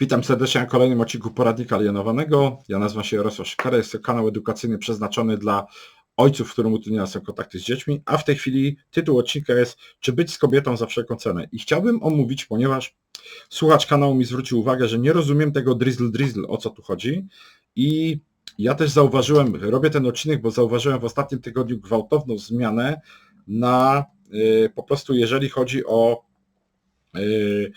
Witam serdecznie na kolejnym odcinku Poradnika Alienowanego. Ja nazywam się Jarosław Szykara, jest to kanał edukacyjny przeznaczony dla ojców, którym utrudniają są kontakty z dziećmi, a w tej chwili tytuł odcinka jest Czy być z kobietą za wszelką cenę? I chciałbym omówić, ponieważ słuchacz kanału mi zwrócił uwagę, że nie rozumiem tego drizzle drizzle, o co tu chodzi i ja też zauważyłem, robię ten odcinek, bo zauważyłem w ostatnim tygodniu gwałtowną zmianę na y, po prostu jeżeli chodzi o y, y,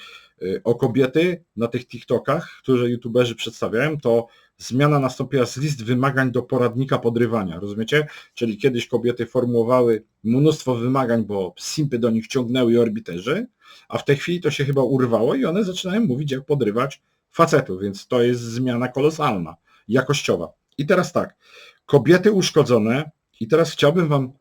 o kobiety na tych TikTokach, które youtuberzy przedstawiają, to zmiana nastąpiła z list wymagań do poradnika podrywania, rozumiecie? Czyli kiedyś kobiety formułowały mnóstwo wymagań, bo simpy do nich ciągnęły i orbiterzy, a w tej chwili to się chyba urwało i one zaczynają mówić, jak podrywać facetów, więc to jest zmiana kolosalna, jakościowa. I teraz tak, kobiety uszkodzone, i teraz chciałbym Wam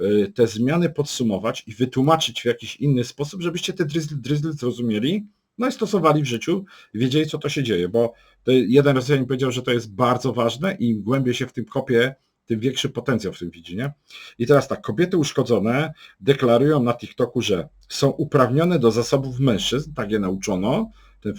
y, te zmiany podsumować i wytłumaczyć w jakiś inny sposób, żebyście te drizzle, drizzle zrozumieli, no i stosowali w życiu, wiedzieli co to się dzieje, bo jeden Rosjanin powiedział, że to jest bardzo ważne i im głębiej się w tym kopie, tym większy potencjał w tym widzi, nie? I teraz tak, kobiety uszkodzone deklarują na TikToku, że są uprawnione do zasobów mężczyzn, tak je nauczono, te,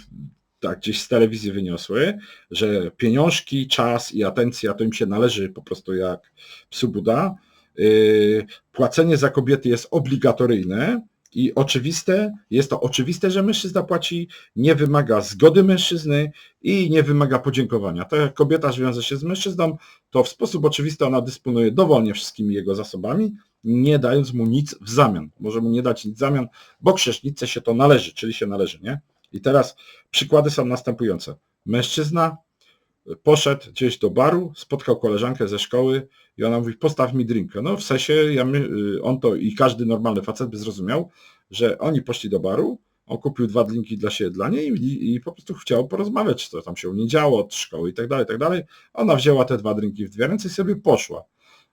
tak gdzieś z telewizji wyniosły, że pieniążki, czas i atencja to im się należy po prostu jak psu Buda. Yy, płacenie za kobiety jest obligatoryjne, i oczywiste, jest to oczywiste, że mężczyzna płaci, nie wymaga zgody mężczyzny i nie wymaga podziękowania. To jak kobieta zwiąże się z mężczyzną, to w sposób oczywisty ona dysponuje dowolnie wszystkimi jego zasobami, nie dając mu nic w zamian. Może mu nie dać nic w zamian, bo księżniczce się to należy, czyli się należy, nie? I teraz przykłady są następujące. Mężczyzna poszedł gdzieś do baru, spotkał koleżankę ze szkoły i ona mówi, postaw mi drinkę. No w sensie, ja my, y, on to i każdy normalny facet by zrozumiał, że oni poszli do baru, on kupił dwa drinki dla siebie, dla niej i, i po prostu chciał porozmawiać, co tam się u niej działo od szkoły i tak dalej, tak dalej. Ona wzięła te dwa drinki w dwie ręce i sobie poszła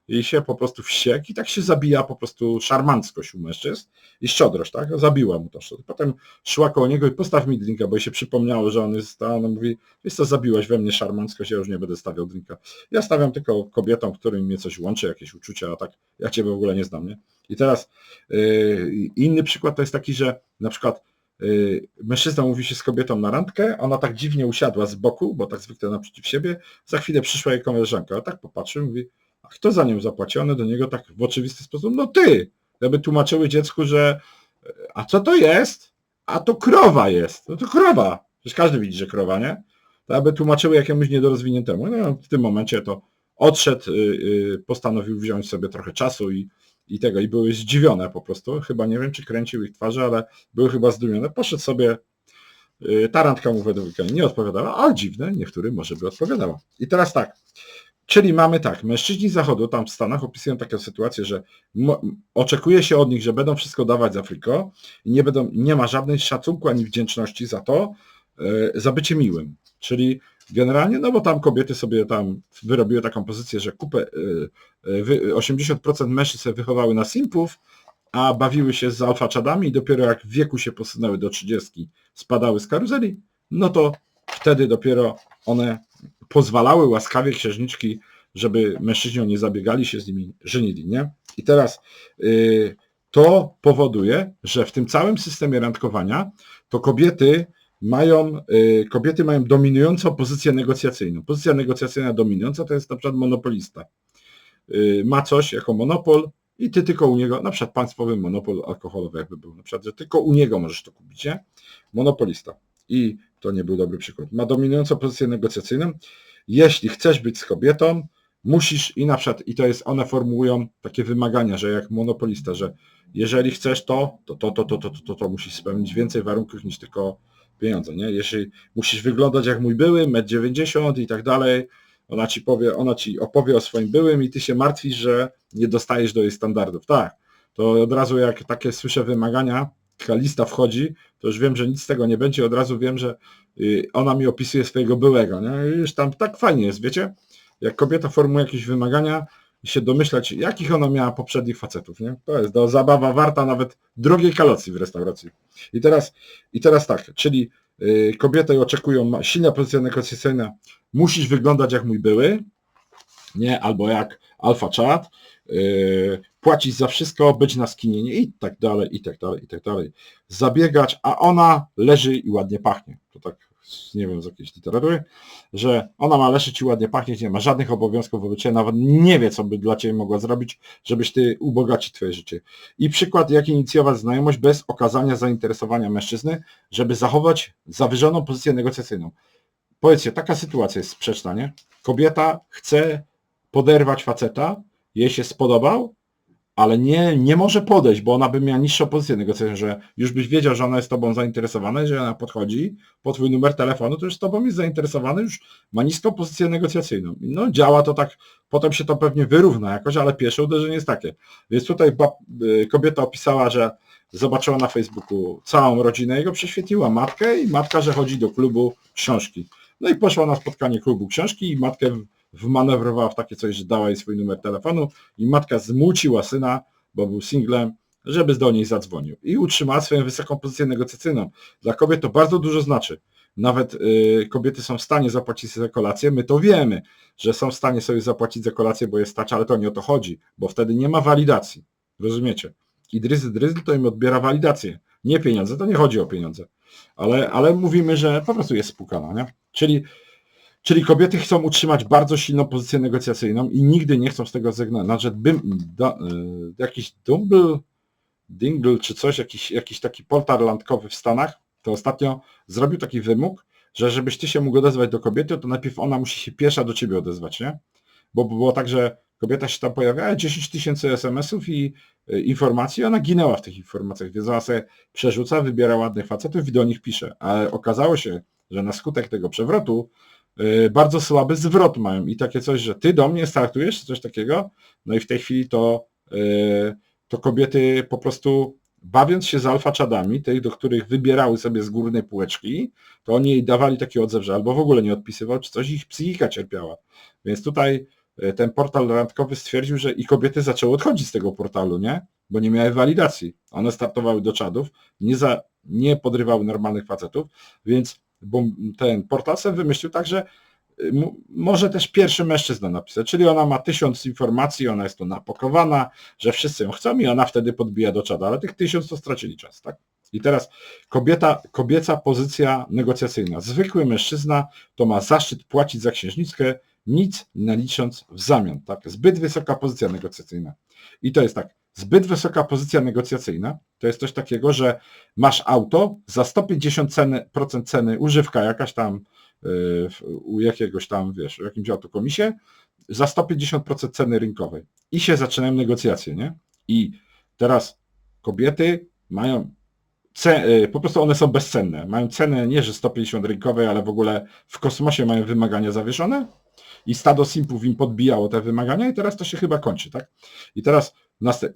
i się po prostu wściekł i tak się zabija po prostu szarmanckość u mężczyzn i szczodrość, tak? Zabiła mu to szczodrość. Potem szła koło niego i postaw mi drinka, bo jej się przypomniało, że on jest, a ona mówi, wiesz co, zabiłaś we mnie szarmanckość, ja już nie będę stawiał drinka. Ja stawiam tylko kobietom, którym mnie coś łączy, jakieś uczucia, a tak ja ciebie w ogóle nie znam, nie? I teraz yy, inny przykład to jest taki, że na przykład yy, mężczyzna mówi się z kobietą na randkę, ona tak dziwnie usiadła z boku, bo tak zwykle naprzeciw siebie, za chwilę przyszła jej koleżanka, a tak popatrzył, mówi, a kto za nią zapłaci? One do niego tak w oczywisty sposób, no ty, żeby tłumaczyły dziecku, że a co to jest? A to krowa jest. No to krowa. Przecież każdy widzi, że krowa, nie? To aby tłumaczyły jakiemuś niedorozwiniętemu. No, w tym momencie to odszedł, yy, postanowił wziąć sobie trochę czasu i, i tego, i były zdziwione po prostu. Chyba nie wiem, czy kręcił ich twarze, ale były chyba zdumione. Poszedł sobie, yy, ta randka mu według nie odpowiadała, ale dziwne, niektórym może by odpowiadała. I teraz tak, Czyli mamy tak, mężczyźni zachodu tam w Stanach opisują taką sytuację, że oczekuje się od nich, że będą wszystko dawać za friko i nie, będą, nie ma żadnej szacunku ani wdzięczności za to, e, za bycie miłym. Czyli generalnie, no bo tam kobiety sobie tam wyrobiły taką pozycję, że kupę, e, 80% mężczyzn sobie wychowały na simpów, a bawiły się z alfaczadami i dopiero jak w wieku się posunęły do 30, spadały z karuzeli, no to wtedy dopiero one pozwalały łaskawie księżniczki, żeby mężczyźni nie zabiegali się z nimi, żenili, nie? I teraz yy, to powoduje, że w tym całym systemie randkowania to kobiety mają, yy, kobiety mają dominującą pozycję negocjacyjną. Pozycja negocjacyjna dominująca to jest na przykład monopolista. Yy, ma coś jako monopol i ty tylko u niego, na przykład państwowy monopol alkoholowy jakby był, na przykład, że tylko u niego możesz to kupić, nie? Monopolista. I to nie był dobry przykład. Ma dominującą pozycję negocjacyjną. Jeśli chcesz być z kobietą, musisz i na przykład, i to jest, one formułują takie wymagania, że jak monopolista, że jeżeli chcesz to, to to, to, to, to, to, to, to musisz spełnić więcej warunków niż tylko pieniądze, nie? Jeśli musisz wyglądać jak mój były, 1,90 m i tak dalej, ona ci powie, ona ci opowie o swoim byłym i ty się martwisz, że nie dostajesz do jej standardów. Tak, to od razu jak takie słyszę wymagania, taka lista wchodzi, to już wiem, że nic z tego nie będzie, od razu wiem, że ona mi opisuje swojego byłego, nie? Już tam tak fajnie jest, wiecie? Jak kobieta formułuje jakieś wymagania się domyślać, jakich ona miała poprzednich facetów, nie? To jest do zabawa warta nawet drogiej kalocji w restauracji. I teraz, i teraz tak, czyli yy, kobiety oczekują, silna pozycja negocjacyjna, musisz wyglądać jak mój były, nie? Albo jak alfa chat, yy, płacić za wszystko, być na skinienie i tak dalej, i tak dalej, i tak dalej. Zabiegać, a ona leży i ładnie pachnie. To tak nie wiem z jakiejś literatury, że ona ma leżeć i ładnie pachnieć, nie ma żadnych obowiązków wobec ciebie, nawet nie wie, co by dla ciebie mogła zrobić, żebyś ty ubogacić twoje życie. I przykład, jak inicjować znajomość bez okazania zainteresowania mężczyzny, żeby zachować zawyżoną pozycję negocjacyjną. Powiedzcie, taka sytuacja jest sprzeczna, nie? Kobieta chce poderwać faceta, jej się spodobał, ale nie, nie może podejść, bo ona by miała niższą pozycję negocjacyjną, że już byś wiedział, że ona jest tobą zainteresowana, że ona podchodzi po twój numer telefonu, to już z tobą jest zainteresowany, już ma niską pozycję negocjacyjną. No działa to tak, potem się to pewnie wyrówna jakoś, ale pierwsze uderzenie jest takie. Więc tutaj y, kobieta opisała, że zobaczyła na Facebooku całą rodzinę jego, prześwietliła matkę i matka, że chodzi do klubu książki. No i poszła na spotkanie klubu książki i matkę wmanewrowała w takie coś, że dała jej swój numer telefonu i matka zmuciła syna, bo był singlem, żeby do niej zadzwonił. I utrzymała swoją wysoką pozycję negocjacyjną. Dla kobiet to bardzo dużo znaczy. Nawet y, kobiety są w stanie zapłacić za kolację, my to wiemy, że są w stanie sobie zapłacić za kolację, bo jest stać, ale to nie o to chodzi, bo wtedy nie ma walidacji. Rozumiecie? I dryzy dryzy to im odbiera walidację. Nie pieniądze, to nie chodzi o pieniądze. Ale, ale mówimy, że po prostu jest spukana, nie? Czyli Czyli kobiety chcą utrzymać bardzo silną pozycję negocjacyjną i nigdy nie chcą z tego zrezygnować. Znaczy, bym, da, y, jakiś Dumble, Dingle czy coś, jakiś, jakiś taki portal landkowy w Stanach, to ostatnio zrobił taki wymóg, że żebyś ty się mógł odezwać do kobiety, to najpierw ona musi się pierwsza do ciebie odezwać, nie? Bo było tak, że kobieta się tam pojawiała, 10 tysięcy SMS-ów i y, informacji, ona ginęła w tych informacjach, więc ona sobie przerzuca, wybiera ładnych facetów i do nich pisze. Ale okazało się, że na skutek tego przewrotu bardzo słaby zwrot mają i takie coś, że ty do mnie startujesz, czy coś takiego, no i w tej chwili to, y, to kobiety po prostu bawiąc się z alfaczadami, tych, do których wybierały sobie z górnej półeczki, to oni jej dawali taki odzew, że albo w ogóle nie odpisywał, czy coś, ich psychika cierpiała. Więc tutaj y, ten portal randkowy stwierdził, że i kobiety zaczęły odchodzić z tego portalu, nie? Bo nie miały walidacji. One startowały do czadów, nie, za, nie podrywały normalnych facetów, więc bo ten portal wymyślił tak, że y, może też pierwszy mężczyzna napisać, czyli ona ma tysiąc informacji, ona jest tu napakowana, że wszyscy ją chcą i ona wtedy podbija do czada, ale tych tysiąc to stracili czas, tak? I teraz kobieta, kobieca pozycja negocjacyjna. Zwykły mężczyzna to ma zaszczyt płacić za księżniczkę, nic nie licząc w zamian. Tak? Zbyt wysoka pozycja negocjacyjna. I to jest tak, zbyt wysoka pozycja negocjacyjna to jest coś takiego, że masz auto za 150% ceny, procent ceny używka jakaś tam yy, u jakiegoś tam, wiesz, w jakimś autokomisie, za 150% ceny rynkowej. I się zaczynają negocjacje, nie? I teraz kobiety mają yy, po prostu one są bezcenne. Mają cenę nie, że 150 rynkowej, ale w ogóle w kosmosie mają wymagania zawieszone i stado simpów im podbijało te wymagania i teraz to się chyba kończy, tak? I teraz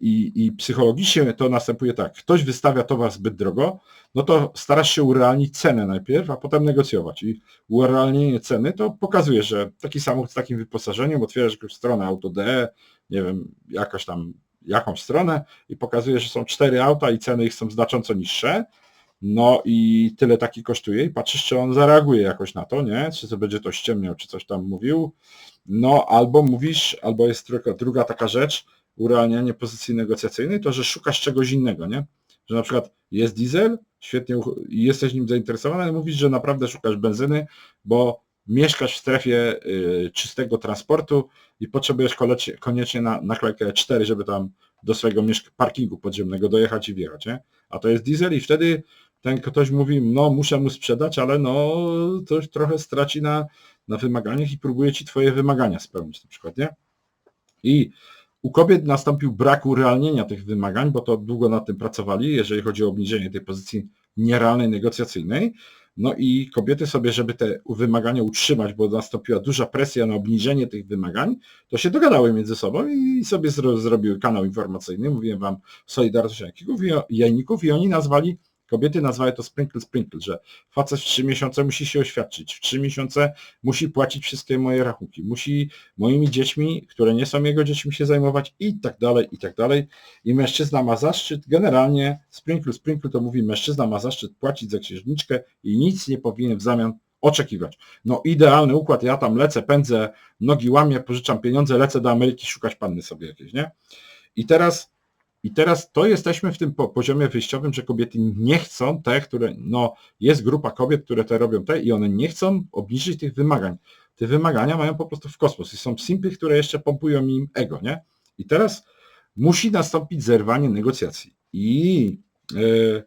i, i psychologicznie to następuje tak, ktoś wystawia towar zbyt drogo, no to starasz się urealnić cenę najpierw, a potem negocjować. I urealnienie ceny to pokazuje, że taki samochód z takim wyposażeniem, otwierasz jakąś stronę AutoDE, nie wiem, jakaś tam, jakąś stronę i pokazuje, że są cztery auta i ceny ich są znacząco niższe, no i tyle taki kosztuje i patrzysz, czy on zareaguje jakoś na to, nie? Czy to będzie to ściemniał, czy coś tam mówił. No albo mówisz, albo jest druga, druga taka rzecz, urealnianie pozycji negocjacyjnej, to że szukasz czegoś innego, nie? Że na przykład jest diesel, świetnie jesteś nim zainteresowany, ale mówisz, że naprawdę szukasz benzyny, bo mieszkasz w strefie y, czystego transportu i potrzebujesz koniecznie na naklejkę 4, żeby tam do swojego parkingu podziemnego dojechać i wjechać, nie? A to jest diesel i wtedy ten ktoś mówi, no muszę mu sprzedać, ale no coś trochę straci na, na wymaganiach i próbuje ci twoje wymagania spełnić na przykład, nie? I u kobiet nastąpił brak urealnienia tych wymagań, bo to długo nad tym pracowali, jeżeli chodzi o obniżenie tej pozycji nierealnej negocjacyjnej. No i kobiety sobie, żeby te wymagania utrzymać, bo nastąpiła duża presja na obniżenie tych wymagań, to się dogadały między sobą i sobie zrobiły kanał informacyjny, mówiłem wam Solidarność Jajników i oni nazwali Kobiety nazywają to sprinkle sprinkle, że facet w trzy miesiące musi się oświadczyć, w trzy miesiące musi płacić wszystkie moje rachunki, musi moimi dziećmi, które nie są jego dziećmi się zajmować i tak dalej, i tak dalej. I mężczyzna ma zaszczyt, generalnie sprinkle sprinkle to mówi, mężczyzna ma zaszczyt płacić za księżniczkę i nic nie powinien w zamian oczekiwać. No idealny układ, ja tam lecę, pędzę, nogi łamię, pożyczam pieniądze, lecę do Ameryki szukać panny sobie jakieś, nie? I teraz I teraz to jesteśmy w tym po, poziomie wyjściowym, że kobiety nie chcą, te, które, no jest grupa kobiet, które te robią te i one nie chcą obniżyć tych wymagań. Te wymagania mają po prostu w kosmos i są simpy, które jeszcze pompują im ego, nie? I teraz musi nastąpić zerwanie negocjacji. I, yy,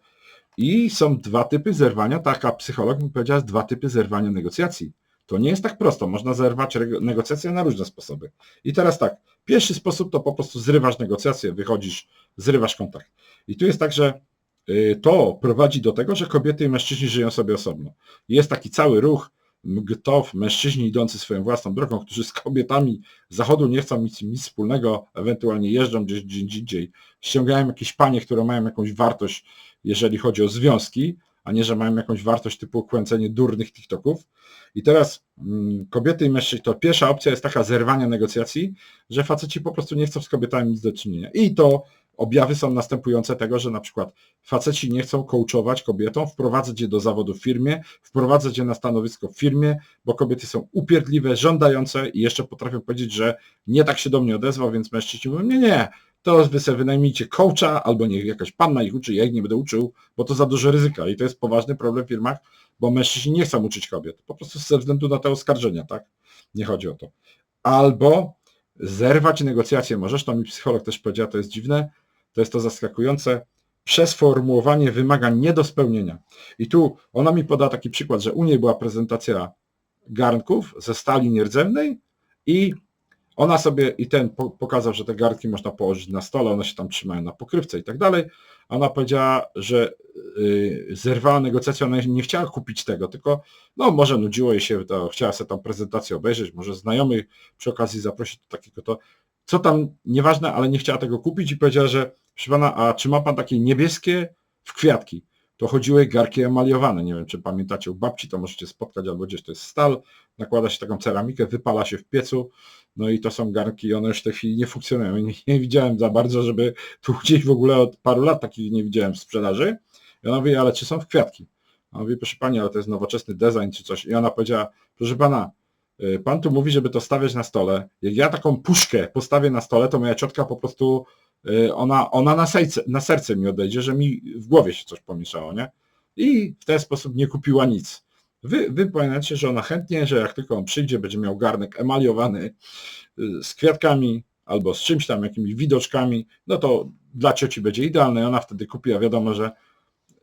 I są dwa typy zerwania, taka psycholog mi powiedziała, dwa typy zerwania negocjacji. To nie jest tak prosto, można zerwać negocjacje na różne sposoby. I teraz tak, pierwszy sposób to po prostu zrywasz negocjacje, wychodzisz, zrywasz kontakt. I tu jest tak, że y, to prowadzi do tego, że kobiety i mężczyźni żyją sobie osobno. Jest taki cały ruch, gtow, mężczyźni idący swoją własną drogą, którzy z kobietami zachodu nie chcą mieć nic wspólnego, ewentualnie jeżdżą gdzieś indziej, ściągają jakieś panie, które mają jakąś wartość, jeżeli chodzi o związki, a nie, że mają jakąś wartość typu kręcenie durnych TikToków. I teraz mm, kobiety i mężczyźni, to pierwsza opcja jest taka zerwania negocjacji, że faceci po prostu nie chcą z kobietami nic do czynienia. I to objawy są następujące tego, że na przykład faceci nie chcą coachować kobietom, wprowadzać je do zawodu w firmie, wprowadzać je na stanowisko w firmie, bo kobiety są upierdliwe, żądające i jeszcze potrafią powiedzieć, że nie tak się do mnie odezwał, więc mężczyźni mówią, nie, nie, to wy sobie wynajmijcie coacha, albo niech jakaś panna ich uczy, ja ich nie będę uczył, bo to za duże ryzyka i to jest poważny problem w firmach, bo mężczyźni nie chcą uczyć kobiet, po prostu ze względu na te oskarżenia, tak? Nie chodzi o to. Albo zerwać negocjacje możesz, to mi psycholog też powiedział, to jest dziwne, to jest to zaskakujące, przez formułowanie wymagań nie do spełnienia. I tu ona mi poda taki przykład, że u niej była prezentacja garnków ze stali nierdzewnej i ona sobie i ten pokazał, że te garnki można położyć na stole, one się tam trzymają na pokrywce i tak dalej. Ona powiedziała, że yy, zerwała negocjację, ona nie chciała kupić tego, tylko no może nudziło jej się, to, chciała sobie tam prezentację obejrzeć, może znajomych przy okazji zaprosić do takiego to, co tam, nieważne, ale nie chciała tego kupić i powiedziała, że proszę pana, a czy ma pan takie niebieskie w kwiatki? To chodziły garki emaliowane, nie wiem czy pamiętacie, u babci to możecie spotkać albo gdzieś to jest stal, nakłada się taką ceramikę, wypala się w piecu, no i to są garnki, one już w tej chwili nie funkcjonują. Nie, nie widziałem za bardzo, żeby tu gdzieś w ogóle od paru lat takich nie widziałem w sprzedaży. I ona mówi, ale czy są w kwiatki? A mówi, proszę pani, ale to jest nowoczesny design czy coś. I ona powiedziała, proszę pana, y, pan tu mówi, żeby to stawiać na stole. Jak ja taką puszkę postawię na stole, to moja ciotka po prostu, y, ona, ona na, serce, na serce mi odejdzie, że mi w głowie się coś pomieszało, nie? I w ten sposób nie kupiła nic. Wy, wy pamiętacie, że ona chętnie, że jak tylko on przyjdzie, będzie miał garnek emaliowany y, z kwiatkami albo z czymś tam, jakimiś widoczkami, no to dla cioci będzie idealne i ona wtedy kupi, a wiadomo, że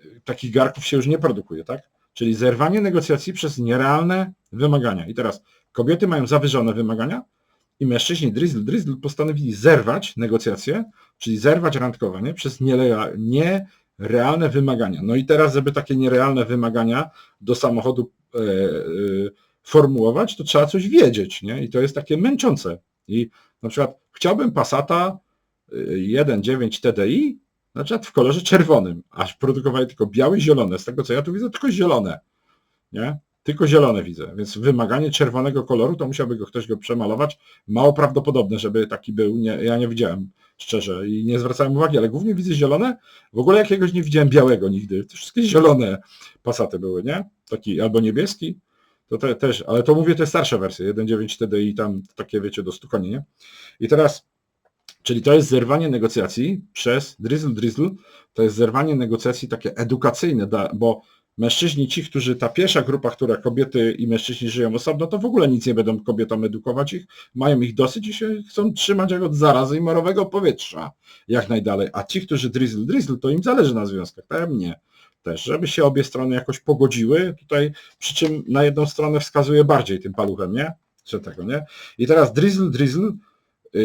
y, takich garków się już nie produkuje, tak? Czyli zerwanie negocjacji przez nierealne wymagania. I teraz kobiety mają zawyżone wymagania i mężczyźni drizzle, drizzle postanowili zerwać negocjacje, czyli zerwać randkowanie przez nie, realne wymagania. No i teraz, żeby takie nierealne wymagania do samochodu e, e, formułować, to trzeba coś wiedzieć, nie? I to jest takie męczące. I na przykład chciałbym Passata 1.9 e, TDI, na przykład w kolorze czerwonym, aż produkowali tylko białe i zielone. Z tego co ja tu widzę, tylko zielone. Nie? Tylko zielone widzę, więc wymaganie czerwonego koloru, to musiałby go ktoś go przemalować. Mało prawdopodobne, żeby taki był. Nie, ja nie widziałem szczerze i nie zwracałem uwagi, ale głównie widzę zielone. W ogóle jakiegoś nie widziałem białego nigdy. To wszystkie zielone pasaty były, nie? Taki albo niebieski. To te, też, ale to mówię te starsze wersje, 1.9 TDI tam takie wiecie do stukania, nie? I teraz, czyli to jest zerwanie negocjacji przez drizzle drizzle, to jest zerwanie negocjacji takie edukacyjne, bo mężczyźni, ci, którzy, ta pierwsza grupa, która kobiety i mężczyźni żyją osobno, to w ogóle nic nie będą kobietom edukować ich, mają ich dosyć i się chcą trzymać jak od zarazy i morowego powietrza jak najdalej. A ci, którzy drizzle, drizzle, to im zależy na związkach, mnie też, żeby się obie strony jakoś pogodziły, tutaj przy czym na jedną stronę wskazuje bardziej tym paluchem, nie? Czy tego, nie? I teraz drizzle, drizzle,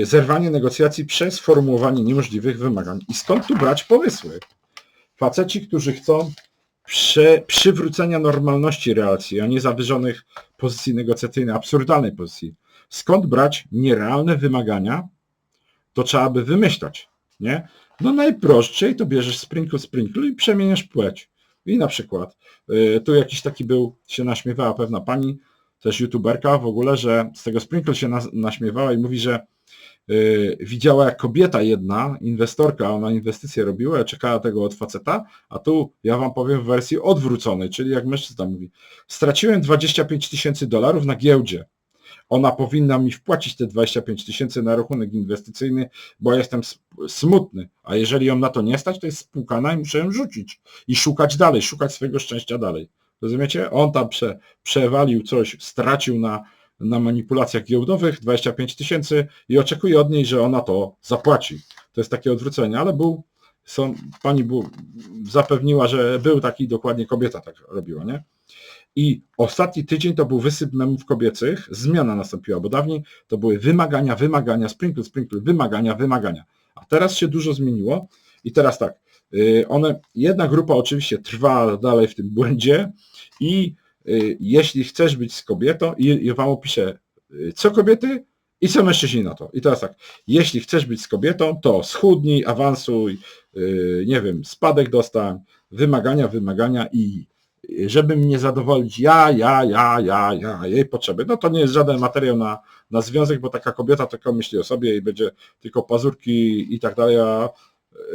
zerwanie negocjacji przez formułowanie niemożliwych wymagań. I skąd tu brać pomysły? Faceci, którzy chcą przy, przywrócenia normalności relacji, a nie zawyżonych pozycji negocjacyjnych, absurdalnej pozycji. Skąd brać nierealne wymagania? To trzeba by wymyślać, nie? No najprościej to bierzesz sprinkle sprinkle i przemieniasz płeć. I na przykład, y, tu jakiś taki był, się naśmiewała pewna pani, też youtuberka w ogóle, że z tego sprinkle się nas, naśmiewała i mówi, że Y, widziała jak kobieta jedna, inwestorka, ona inwestycje robiła, czekała tego od faceta, a tu ja wam powiem w wersji odwróconej, czyli jak mężczyzna mówi, straciłem 25 tysięcy dolarów na giełdzie. ona powinna mi wpłacić te 25 tysięcy na rachunek inwestycyjny, bo jestem smutny. A jeżeli ją na to nie stać, to jest spłukana i muszę ją rzucić. I szukać dalej, szukać swojego szczęścia dalej. Rozumiecie? On tam prze, przewalił coś, stracił na, na manipulacjach giełdowych 25 tysięcy i oczekuje od niej, że ona to zapłaci. To jest takie odwrócenie, ale był, są, pani był, zapewniła, że był taki dokładnie kobieta tak robiła, nie? I ostatni tydzień to był wysyp memów kobiecych, zmiana nastąpiła, bo dawniej to były wymagania, wymagania, sprinkle, sprinkle, wymagania, wymagania. A teraz się dużo zmieniło i teraz tak, y, one, jedna grupa oczywiście trwa dalej w tym błędzie i jeśli chcesz być z kobietą, i, wam opiszę, y, co kobiety i co mężczyźni na to. I teraz tak, jeśli chcesz być z kobietą, to schudnij, awansuj, y, nie wiem, spadek dostań, wymagania, wymagania i żeby mnie zadowolić ja, ja, ja, ja, ja, jej potrzeby. No to nie jest żaden materiał na, na związek, bo taka kobieta tylko myśli o sobie i będzie tylko pazurki i tak dalej, a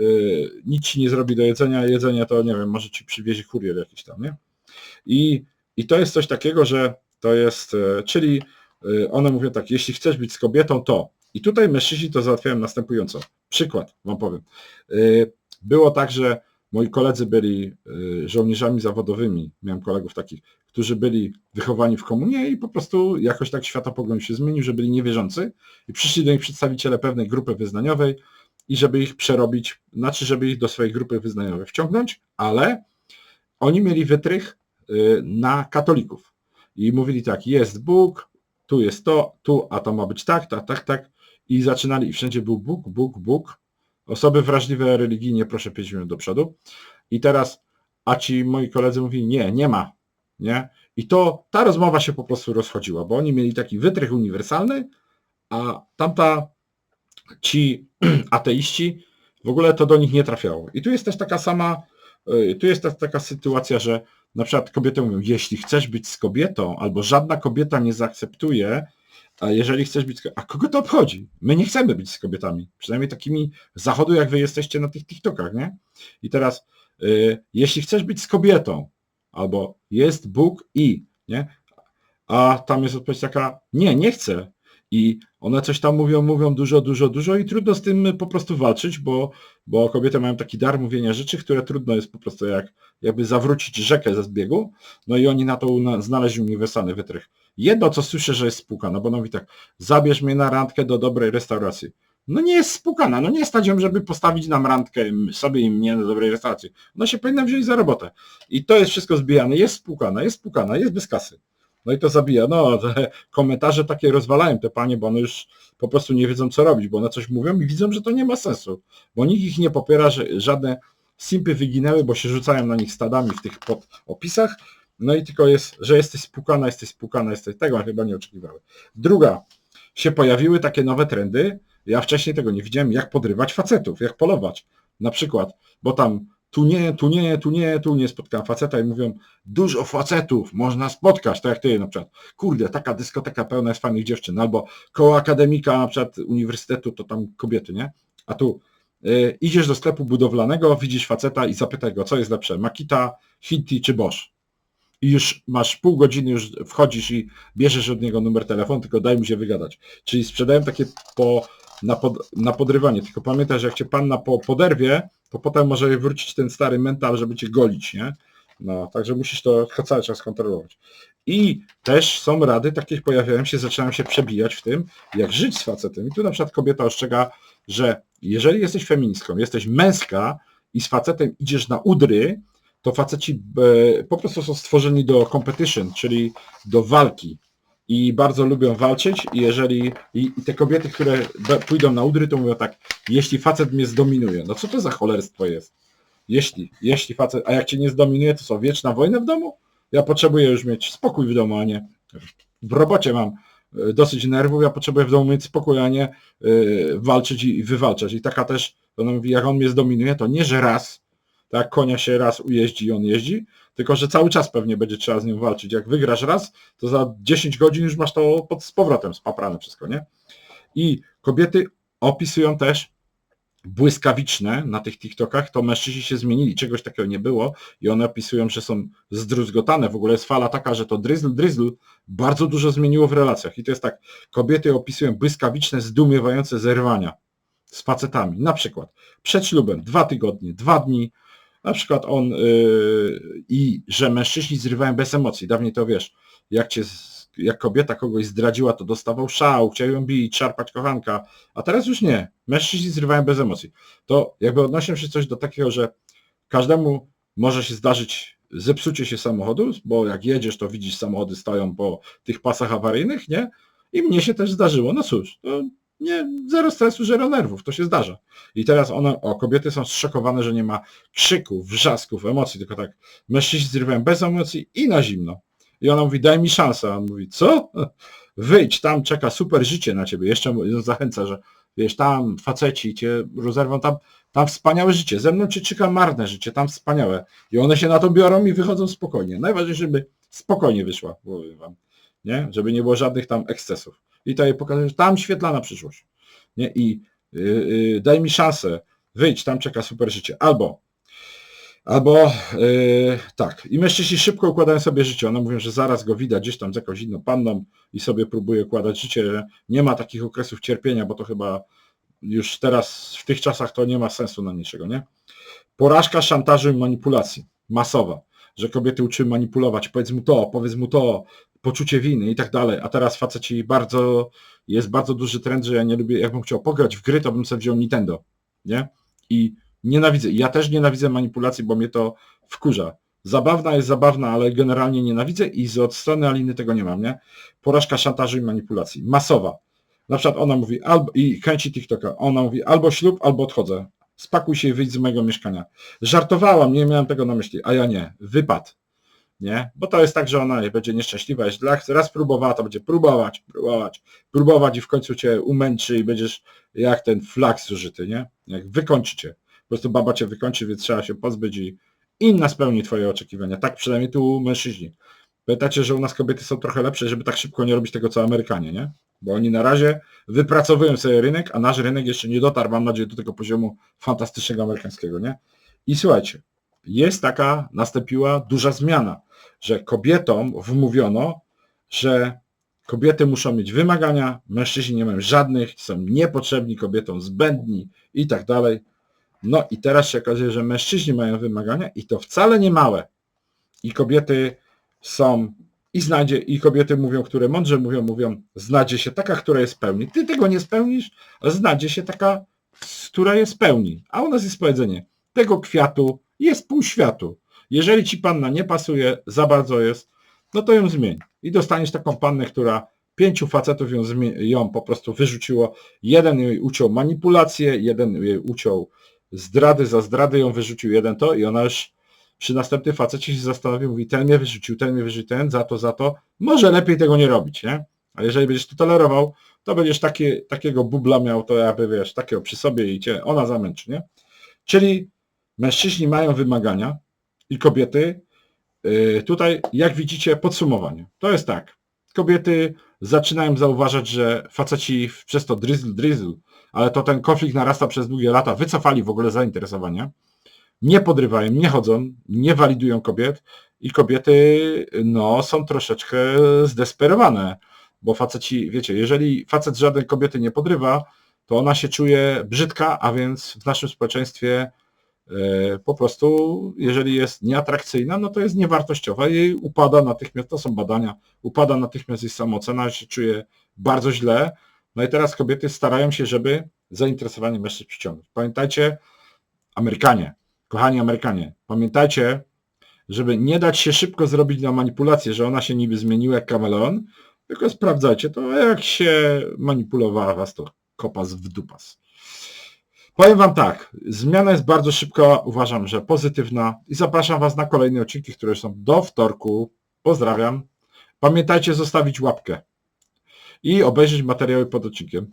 y, nic ci nie zrobi do jedzenia, jedzenie to nie wiem, może ci przywiezie kurier jakiś tam, nie? I, I to jest coś takiego, że to jest, e, czyli e, one mówią tak, jeśli chcesz być z kobietą, to. I tutaj mężczyźni to załatwiają następująco. Przykład wam powiem. E, Było tak, że moi koledzy byli żołnierzami zawodowymi, miałem kolegów takich, którzy byli wychowani w komunie i po prostu jakoś tak światopogląd się zmienił, że byli niewierzący i przyszli do nich przedstawiciele pewnej grupy wyznaniowej i żeby ich przerobić, znaczy żeby ich do swojej grupy wyznaniowej wciągnąć, ale oni mieli wytrych na katolików. I mówili tak, jest Bóg, tu jest to, tu, a to ma być tak, tak, tak, tak. I zaczynali, i wszędzie był Bóg, Bóg, Bóg. Osoby wrażliwe religijnie, proszę 5 minut do przodu. I teraz, a ci moi koledzy mówili, nie, nie ma, nie? I to, ta rozmowa się po prostu rozchodziła, bo oni mieli taki wytrych uniwersalny, a tamta, ci ateiści, w ogóle to do nich nie trafiało. I tu jest też taka sama, y, tu jest też taka sytuacja, że na przykład kobiety mówią, jeśli chcesz być z kobietą, albo żadna kobieta nie zaakceptuje, a jeżeli chcesz być, a kogo to obchodzi? My nie chcemy być z kobietami, przynajmniej takimi z zachodu, jak wy jesteście na tych TikTokach, nie? I teraz, y, jeśli chcesz być z kobietą, albo jest Bóg i, nie? A tam jest odpowiedź taka, nie, nie chcę. I one coś tam mówią, mówią dużo, dużo, dużo i trudno z tym po prostu walczyć, bo, bo kobiety mają taki dar mówienia rzeczy, które trudno jest po prostu jak, jakby zawrócić rzekę ze zbiegu, no i oni na to una- znaleźli uniwersalny wytrych. Jedno, co słyszę, że jest spłukana, bo ona mówi tak, zabierz mnie na randkę do dobrej restauracji. No nie jest spłukana, no nie stać ją, żeby postawić nam randkę sobie i mnie do dobrej restauracji. Ona się powinna wziąć za robotę. I to jest wszystko zbijane, jest spłukana, jest spłukana, jest bez kasy. No i to zabija. No, te komentarze takie rozwalają te panie, bo one już po prostu nie wiedzą co robić, bo one coś mówią i widzą, że to nie ma sensu. Bo nikt ich nie popiera, że żadne simpy wyginęły, bo się rzucają na nich stadami w tych pod opisach. No i tylko jest, że jesteś spłukana, jesteś spłukana, jesteś tego chyba nie oczekiwały. Druga, się pojawiły takie nowe trendy. Ja wcześniej tego nie widziałem, jak podrywać facetów, jak polować. Na przykład, bo tam tu nie, tu nie, tu nie, tu nie spotkałem faceta i mówią, dużo facetów można spotkać, tak jak ty na przykład. Kurde, taka dyskoteka pełna jest fajnych dziewczyn, albo koło akademika na przykład uniwersytetu, to tam kobiety, nie? A tu y, idziesz do sklepu budowlanego, widzisz faceta i zapytaj go, co jest lepsze, Makita, Hinti czy Bosch? I już masz pół godziny, już wchodzisz i bierzesz od niego numer telefonu, tylko daj mu się wygadać. Czyli sprzedają takie po, na, pod, na podrywanie. Tylko pamiętaj, że jak cię panna po, poderwie, to potem może wrócić ten stary mental, żeby cię golić, nie? No, także musisz to cały czas kontrolować. I też są rady, takie pojawiają się, zaczynają się przebijać w tym, jak żyć z facetem. I tu na przykład kobieta ostrzega, że jeżeli jesteś feministką, jesteś męska i z facetem idziesz na udry, to faceci e, po prostu są stworzeni do competition, czyli do walki. I bardzo lubią walczyć i jeżeli i, i te kobiety, które pójdą na udry, to mówią tak, jeśli facet mnie zdominuje, no co to za cholerstwo jest? Jeśli, jeśli facet, a jak cię nie zdominuje, to co, wieczna wojna w domu? Ja potrzebuję już mieć spokój w domu, a nie w robocie mam e, dosyć nerwów, ja potrzebuję w domu mieć spokój, a nie e, walczyć i, i wywalczać. I taka też, ona mówi, jak on mnie zdominuje, to nie, że raz, tak, konia się raz ujeździ i on jeździ, tylko że cały czas pewnie będzie trzeba z nim walczyć. Jak wygrasz raz, to za 10 godzin już masz to pod, z powrotem spaprane wszystko, nie? I kobiety opisują też, błyskawiczne na tych TikTokach, to mężczyźni się zmienili, czegoś takiego nie było i one opisują, że są zdruzgotane. W ogóle jest fala taka, że to drizzle, drizzle bardzo dużo zmieniło w relacjach. I to jest tak, kobiety opisują błyskawiczne, zdumiewające zerwania z facetami. Na przykład przed ślubem dwa tygodnie, dwa dni, na przykład on yy, i że mężczyźni zrywają bez emocji. Dawniej to wiesz, jak cię jak kobieta kogoś zdradziła, to dostawał szał, chciał ją bić, szarpać kochanka, a teraz już nie. Mężczyźni zrywają bez emocji. To jakby odnoszę się coś do takiego, że każdemu może się zdarzyć zepsucie się samochodu, bo jak jedziesz, to widzisz samochody stoją po tych pasach awaryjnych, nie? I mnie się też zdarzyło. No cóż, to nie, zero stresu, zero nerwów, to się zdarza. I teraz one, o, kobiety są zszokowane, że nie ma krzyków, wrzasków, emocji, tylko tak, mężczyźni zrywają bez emocji i na zimno. I ona mówi, daj mi szansę. A on mówi, co? Wyjdź, tam czeka super życie na ciebie. Jeszcze zachęca, że wiesz, tam faceci cię rozerwą, tam, tam wspaniałe życie. Ze mną cię czeka marne życie, tam wspaniałe. I one się na to biorą i wychodzą spokojnie. Najważniejsze, żeby spokojnie wyszła, wam. Nie? Żeby nie było żadnych tam ekscesów. I to jej pokazuje, że tam świetlana przyszłość. Nie? I yy, yy, daj mi szansę, wyjdź, tam czeka super życie. Albo Albo yy, tak, i mężczyźni szybko układają sobie życie. One mówią, że zaraz go widać gdzieś tam z jakąś inną panną i sobie próbuje układać życie. Nie ma takich okresów cierpienia, bo to chyba już teraz w tych czasach to nie ma sensu na niczego, nie? Porażka szantażu i manipulacji. Masowa. Że kobiety uczyły manipulować. Powiedz mu to, powiedz mu to, poczucie winy i tak dalej. A teraz faceci bardzo, jest bardzo duży trend, że ja nie lubię, jakbym chciał pograć w gry, to bym sobie wziął Nintendo, nie? I nienawidzę. Ja też nienawidzę manipulacji, bo mnie to wkurza. Zabawna jest zabawna, ale generalnie nienawidzę i z od strony Aliny tego nie mam, nie? Porażka szantażu i manipulacji. Masowa. Na przykład ona mówi albo i kręci TikToka. Ona mówi albo ślub, albo odchodzę. Spakuj się i wyjdź z mojego mieszkania. Żartowałam, nie miałem tego na myśli, a ja nie. Wypad. Nie? Bo to jest tak, że ona będzie nieszczęśliwa. Jeśli raz próbowała, to będzie próbować, próbować, próbować i w końcu cię umęczy i będziesz jak ten flag zużyty, nie? Jak wykończy cię. Po prostu baba cię wykończy, więc trzeba się pozbyć i inna spełni twoje oczekiwania. Tak przynajmniej tu mężczyźni. Pamiętacie, że u nas kobiety są trochę lepsze, żeby tak szybko nie robić tego co Amerykanie, nie? Bo oni na razie wypracowują sobie rynek, a nasz rynek jeszcze nie dotarł, mam nadzieję, do tego poziomu fantastycznego amerykańskiego, nie? I słuchajcie, jest taka, nastąpiła duża zmiana, że kobietom wmówiono, że kobiety muszą mieć wymagania, mężczyźni nie mają żadnych, są niepotrzebni kobietom, zbędni i tak dalej. No i teraz się okazuje, że mężczyźni mają wymagania i to wcale nie małe. I kobiety są, i znajdzie, i kobiety mówią, które mądrze mówią, mówią, znajdzie się taka, która jest pełni. Ty tego nie spełnisz, znajdzie się taka, która jest pełni. A u nas jest powiedzenie, tego kwiatu jest pół światu. Jeżeli ci panna nie pasuje, za bardzo jest, no to ją zmień. I dostaniesz taką pannę, która pięciu facetów ją, ją po prostu wyrzuciło. Jeden jej uciął manipulację, jeden jej uciął zdrady za zdrady, ją wyrzucił jeden to i ona już przy następnym facecie się zastanowi, mówi ten mnie wyrzucił, ten mnie wyrzucił, ten za to, za to. Może lepiej tego nie robić, nie? Ale jeżeli będziesz to tolerował, to będziesz takie, takiego bubla miał, to jakby wiesz, takiego przy sobie i cię ona zamęczy, nie? Czyli mężczyźni mają wymagania i kobiety. Yy, Tutaj, jak widzicie, podsumowanie. To jest tak. Kobiety zaczynają zauważać, że faceci przez to drizzle, drizzle, ale to ten konflikt narasta przez długie lata, wycofali w ogóle zainteresowania, nie podrywają, nie chodzą, nie walidują kobiet i kobiety no, są troszeczkę zdesperowane, bo faceci, wiecie, jeżeli facet żaden kobiety nie podrywa, to ona się czuje brzydka, a więc w naszym społeczeństwie po prostu, jeżeli jest nieatrakcyjna, no to jest niewartościowa i upada natychmiast, to są badania, upada natychmiast jej samoocena, się czuje bardzo źle. No i teraz kobiety starają się, żeby zainteresowanie mężczyzn przyciągnąć. Pamiętajcie, Amerykanie, kochani Amerykanie, pamiętajcie, żeby nie dać się szybko zrobić na manipulację, że ona się niby zmieniła jak kameleon, tylko sprawdzajcie to, jak się manipulowała was, to kopas w dupas. Powiem Wam tak, zmiana jest bardzo szybka, uważam, że pozytywna i zapraszam Was na kolejne odcinki, które są do wtorku. Pozdrawiam. Pamiętajcie zostawić łapkę i obejrzeć materiały pod odcinkiem.